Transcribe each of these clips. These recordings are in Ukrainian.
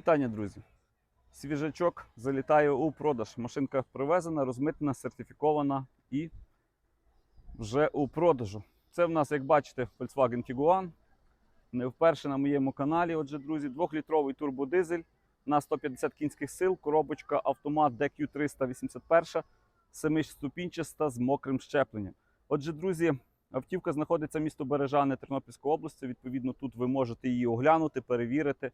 вітання, друзі! Свіжачок залітає у продаж. Машинка привезена, розмитнена, сертифікована і вже у продажу. Це в нас, як бачите, Volkswagen Tiguan. Не вперше на моєму каналі. Отже, друзі, двохлітровий турбодизель на 150 кінських сил, коробочка автомат DQ381, семиступінчаста з мокрим щепленням. Отже, друзі, автівка знаходиться місто Бережане Тернопільської області. Відповідно, тут ви можете її оглянути, перевірити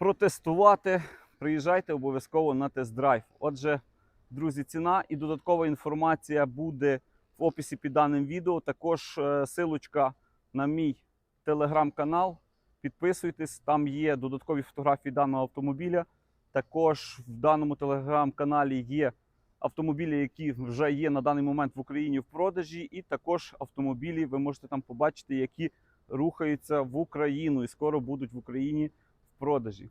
протестувати, приїжджайте обов'язково на тест-драйв. Отже, друзі, ціна і додаткова інформація буде в описі під даним відео. Також е, силочка на мій телеграм-канал. Підписуйтесь, там є додаткові фотографії даного автомобіля. Також в даному телеграм-каналі є автомобілі, які вже є на даний момент в Україні в продажі, і також автомобілі ви можете там побачити, які рухаються в Україну і скоро будуть в Україні продажі.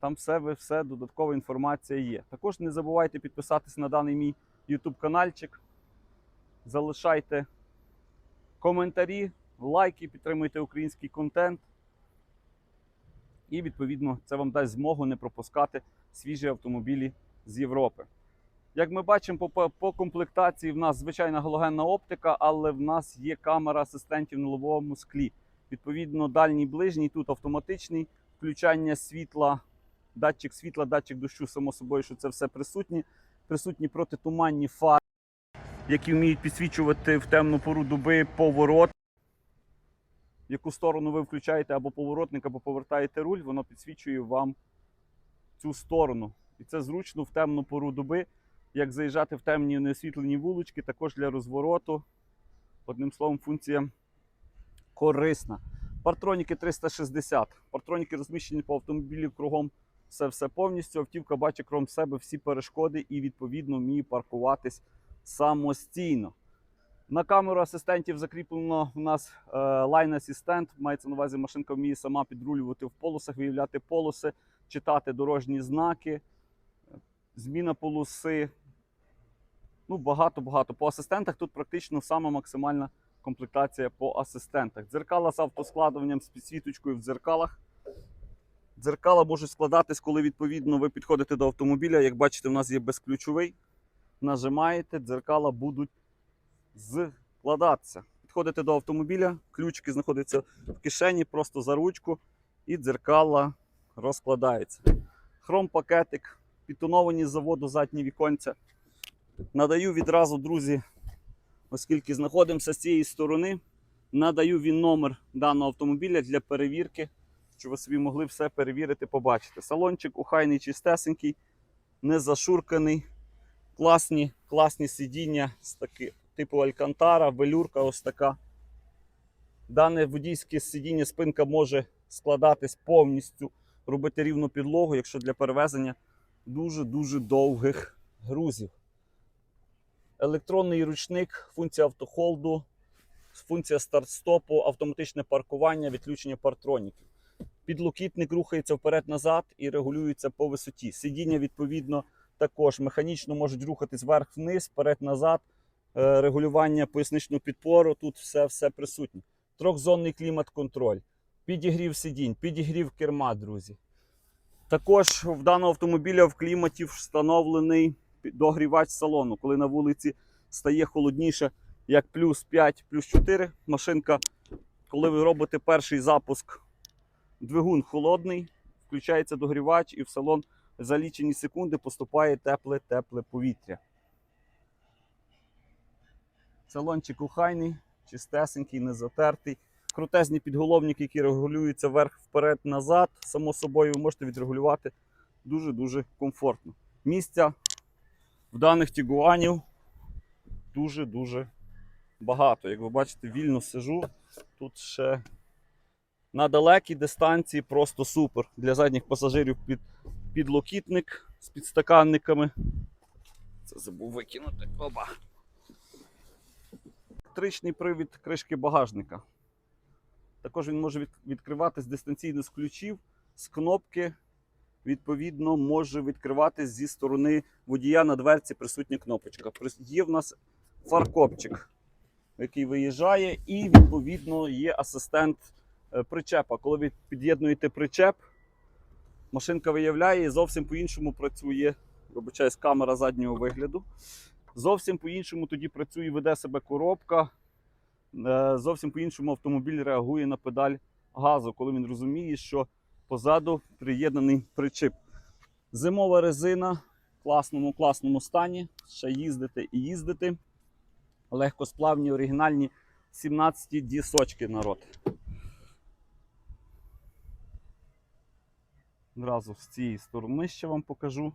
Там все, ви- все додаткова інформація є. Також не забувайте підписатися на даний мій YouTube каналчик. Залишайте коментарі, лайки, підтримуйте український контент. І, відповідно, це вам дасть змогу не пропускати свіжі автомобілі з Європи. Як ми бачимо, по, по комплектації в нас звичайна галогенна оптика, але в нас є камера асистентів на лобовому склі. Відповідно, дальній ближній тут автоматичний, включання світла, датчик світла, датчик дощу, само собою, що це все присутні. Присутні протитуманні фари, які вміють підсвічувати в темну пору доби поворот. В яку сторону ви включаєте або поворотник, або повертаєте руль, воно підсвічує вам цю сторону. І це зручно в темну пору доби, як заїжджати в темні неосвітлені вулички, також для розвороту. Одним словом, функція корисна. Партроніки 360. Партроніки розміщені по автомобілі кругом все все повністю. Автівка бачить крім себе всі перешкоди і відповідно вміє паркуватись самостійно. На камеру асистентів закріплено у нас е, Line Assistant. Мається на увазі, машинка вміє сама підрулювати в полосах, виявляти полоси, читати дорожні знаки, зміна полоси. Ну, багато-багато. По асистентах тут практично сама максимальна комплектація по асистентах. Дзеркала з автоскладуванням з підсвіточкою в дзеркалах. Дзеркала можуть складатись, коли відповідно ви підходите до автомобіля. Як бачите, у нас є безключовий. Нажимаєте, дзеркала будуть складатися. Підходите до автомобіля, ключики знаходяться в кишені, просто за ручку, і дзеркала розкладаються. Хром-пакетик, підтоновані з заводу задні віконця. Надаю відразу, друзі, оскільки знаходимося з цієї сторони, надаю він номер даного автомобіля для перевірки, щоб ви собі могли все перевірити, побачити. Салончик ухайний, чистесенький, не зашурканий, класні, класні сидіння з таки, типу Алькантара, велюрка ось така. Дане водійське сидіння, спинка може складатись повністю, робити рівну підлогу, якщо для перевезення дуже-дуже довгих грузів. Електронний ручник, функція автохолду, функція старт-стопу, автоматичне паркування, відключення партроніків. Підлокітник рухається вперед-назад і регулюється по висоті. Сидіння, відповідно, також механічно можуть рухатись вверх-вниз, вперед-назад, Е, регулювання поясничного підпору. Тут все, все присутнє. Трьохзонний клімат-контроль, підігрів сидінь, підігрів керма, друзі. Також в даного автомобіля в кліматі встановлений догрівач салону. Коли на вулиці стає холодніше, як плюс 5, плюс 4, машинка, коли ви робите перший запуск, двигун холодний, включається догрівач і в салон за лічені секунди поступає тепле-тепле повітря. Салончик ухайний, чистесенький, не затертий. Крутезні підголовники, які регулюються вверх, вперед, назад. Само собою ви можете відрегулювати дуже-дуже комфортно. Місця в даних тігуанів дуже-дуже багато. Як ви бачите, вільно сижу. Тут ще на далекій дистанції просто супер. Для задніх пасажирів під, підлокітник з підстаканниками. Це забув викинути. Оба. Електричний привід кришки багажника. Також він може відкриватись дистанційно з ключів, з кнопки. Відповідно, може відкриватись зі сторони водія на дверці присутня кнопочка. Є в нас фаркопчик, який виїжджає, і відповідно є асистент е, причепа. Коли ви під'єднуєте причеп, машинка виявляє і зовсім по-іншому працює. Вибачаюсь, камера заднього вигляду. Зовсім по-іншому тоді працює, веде себе коробка. Е, Зовсім по-іншому автомобіль реагує на педаль газу, коли він розуміє, що позаду приєднаний причіп. Зимова резина в класному, класному стані. Ще їздити і їздити. Легкосплавні оригінальні 17 дісочки народ. Одразу з цієї сторони ще вам покажу.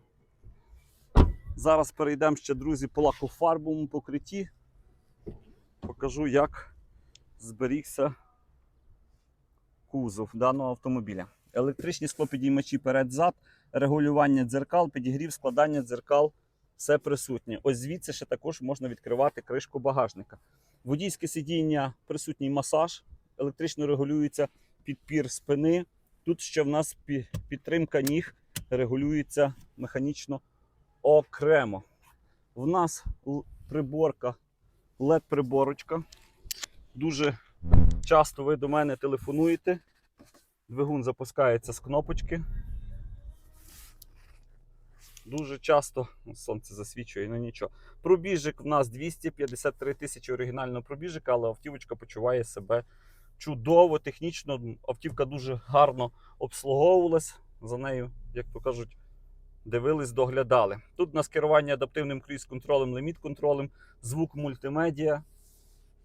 Зараз перейдемо ще, друзі, по лакофарбовому покритті. Покажу, як зберігся кузов даного автомобіля. Електричні склопідіймачі перед-зад, регулювання дзеркал, підігрів, складання дзеркал. Все присутнє. Ось звідси ще також можна відкривати кришку багажника. Водійське сидіння, присутній масаж, електрично регулюється підпір спини. Тут ще в нас підтримка ніг регулюється механічно окремо. В нас приборка, LED-приборочка. Дуже часто ви до мене телефонуєте. Двигун запускається з кнопочки. Дуже часто ну, сонце засвічує, ну нічого. Пробіжик в нас 253 тисячі оригінального пробіжика, але автівочка почуває себе чудово, технічно. Автівка дуже гарно обслуговувалась. За нею, як то кажуть, дивились, доглядали. Тут у нас керування адаптивним круїз-контролем, ліміт-контролем, звук мультимедіа.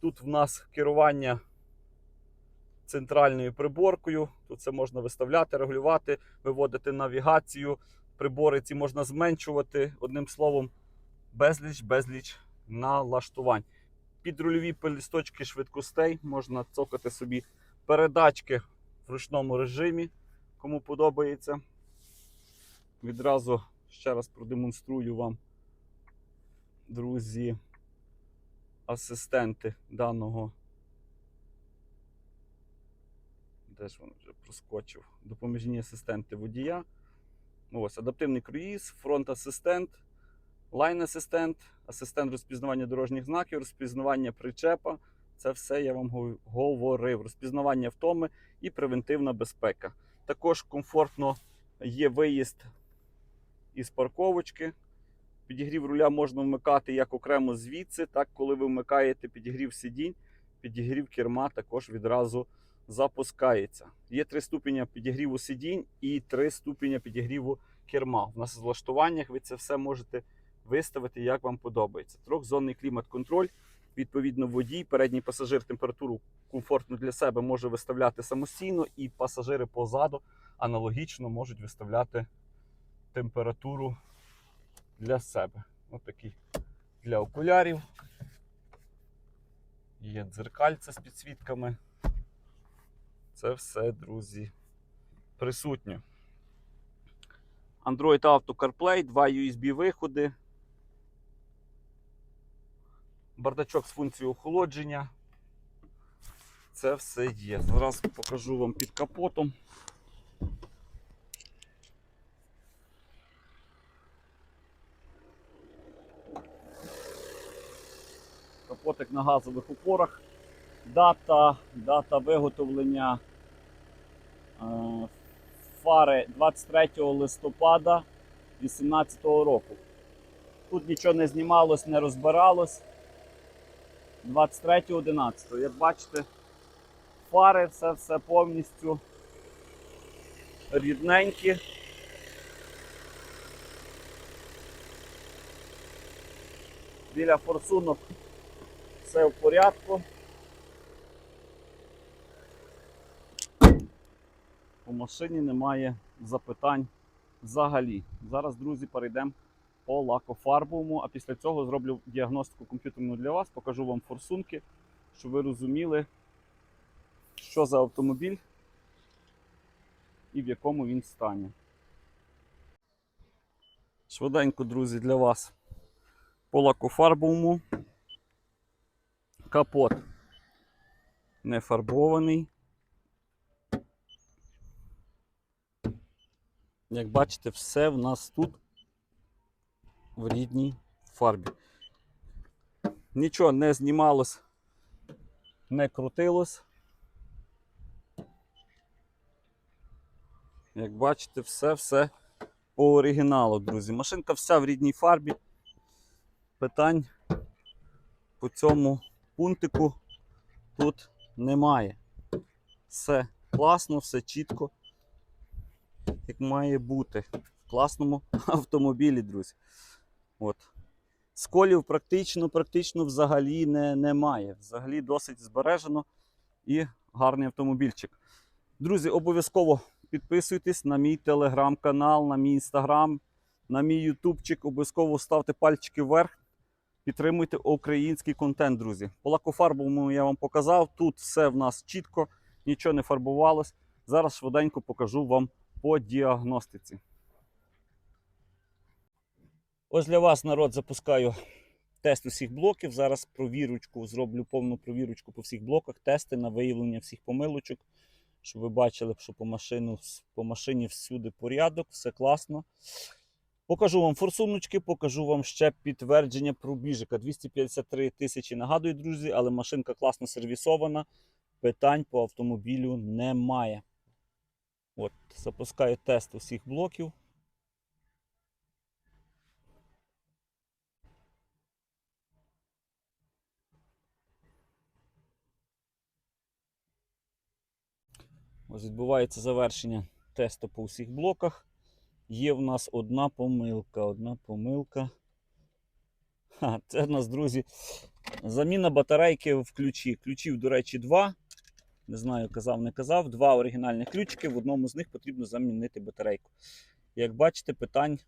Тут в нас керування центральною приборкою. Тут це можна виставляти, регулювати, виводити навігацію. Прибори ці можна зменшувати. Одним словом, безліч, безліч налаштувань. Підрульові пелісточки швидкостей можна цокати собі передачки в ручному режимі, кому подобається. Відразу ще раз продемонструю вам, друзі, асистенти даного. Де ж він вже проскочив? Допоміжні асистенти водія. Ось адаптивний круїз, фронт-асистент, лайн-асистент, асистент розпізнавання дорожніх знаків, розпізнавання причепа. Це все я вам говорив. Розпізнавання втоми і превентивна безпека. Також комфортно є виїзд із парковочки. Підігрів руля можна вмикати як окремо звідси, так коли ви вмикаєте підігрів сидінь, підігрів керма також відразу запускається. Є три ступеня підігріву сидінь і три ступеня підігріву керма. У нас в влаштуваннях ви це все можете виставити, як вам подобається. Трьохзонний клімат-контроль. Відповідно, водій, передній пасажир температуру комфортну для себе може виставляти самостійно, і пасажири позаду аналогічно можуть виставляти температуру для себе. Ось такий для окулярів. Є дзеркальце з підсвітками. Це все, друзі, присутнє. Android Auto CarPlay, два USB виходи. Бардачок з функцією охолодження. Це все є. Зараз покажу вам під капотом. Капотик на газових упорах. Дата, дата виготовлення фари 23 листопада 2018 року. Тут нічого не знімалось, не розбиралось. 23.11. Як бачите, фари, все все повністю рідненькі. Біля форсунок все в порядку. Машині немає запитань взагалі. Зараз, друзі, перейдемо по лакофарбовому, а після цього зроблю діагностику комп'ютерну для вас, покажу вам форсунки, щоб ви розуміли, що за автомобіль і в якому він стані. Швиденько, друзі, для вас по лакофарбовому. Капот не фарбований. Як бачите, все в нас тут в рідній фарбі. Нічого не знімалось, не крутилось. Як бачите, все-все по оригіналу, друзі. Машинка вся в рідній фарбі. Питань по цьому пунктику тут немає. Все класно, все чітко, як має бути в класному автомобілі, друзі. От. Сколів практично, практично взагалі не, немає. Взагалі досить збережено і гарний автомобільчик. Друзі, обов'язково підписуйтесь на мій телеграм-канал, на мій інстаграм, на мій ютубчик. Обов'язково ставте пальчики вверх. Підтримуйте український контент, друзі. По лакофарбовому я вам показав. Тут все в нас чітко, нічого не фарбувалось. Зараз швиденько покажу вам по діагностиці. Ось для вас, народ, запускаю тест усіх блоків. Зараз провірочку, зроблю повну провірочку по всіх блоках, тести на виявлення всіх помилочок, щоб ви бачили, що по, машину, по машині всюди порядок, все класно. Покажу вам форсуночки, покажу вам ще підтвердження пробіжика. 253 тисячі. Нагадую, друзі, але машинка класно сервісована. Питань по автомобілю немає. От, запускаю тест усіх блоків. Ось відбувається завершення тесту по всіх блоках. Є в нас одна помилка. Одна помилка. Ха, це в нас, друзі, заміна батарейки в ключі. Ключів, до речі, два. Не знаю, казав, не казав. Два оригінальних ключики. В одному з них потрібно замінити батарейку. Як бачите, питань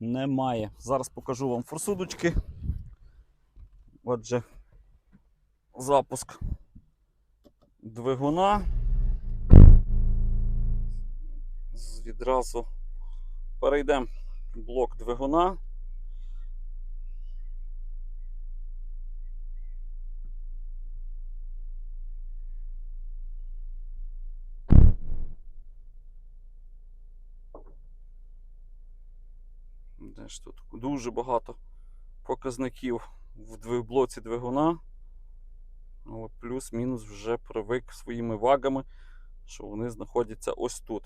немає. Зараз покажу вам форсудочки. Отже, запуск двигуна. Відразу перейдемо в блок двигуна. Де тут дуже багато показників в блоці двигуна. Але плюс-мінус вже привик своїми вагами, що вони знаходяться ось тут.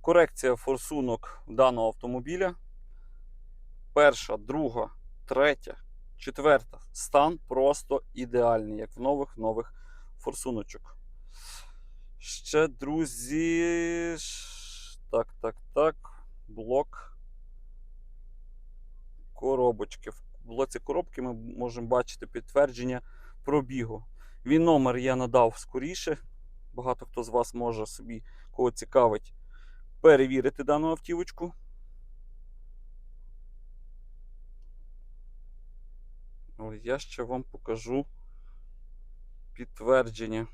Корекція форсунок даного автомобіля. Перша, друга, третя, четверта. Стан просто ідеальний, як в нових нових форсуночок. Ще, друзі. Так, так, так. Блок коробочки. В блоці коробки ми можемо бачити підтвердження пробігу. Він номер я надав скоріше. Багато хто з вас може собі, кого цікавить, перевірити дану автівочку. Але я ще вам покажу підтвердження.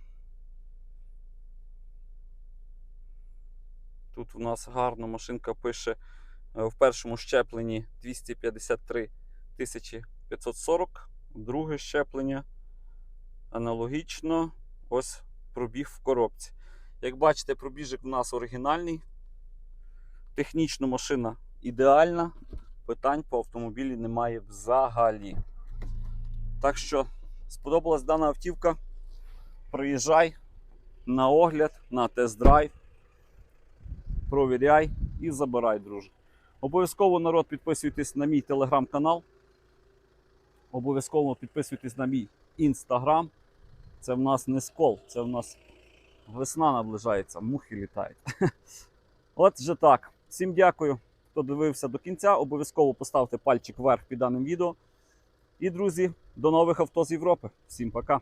Тут у нас гарно машинка пише в першому щепленні 253 540, друге щеплення аналогічно ось пробіг в коробці. Як бачите, пробіжик у нас оригінальний. Технічно машина ідеальна. Питань по автомобілі немає взагалі. Так що сподобалась дана автівка. Приїжджай на огляд, на тест-драйв. Провіряй і забирай, друже. Обов'язково народ підписуйтесь на мій телеграм-канал. Обов'язково підписуйтесь на мій інстаграм. Це в нас не скол, це в нас весна наближається, мухи літають. От же так. Всім дякую, хто дивився до кінця. Обов'язково поставте пальчик вверх під даним відео. І, друзі, до нових авто з Європи. Всім пока!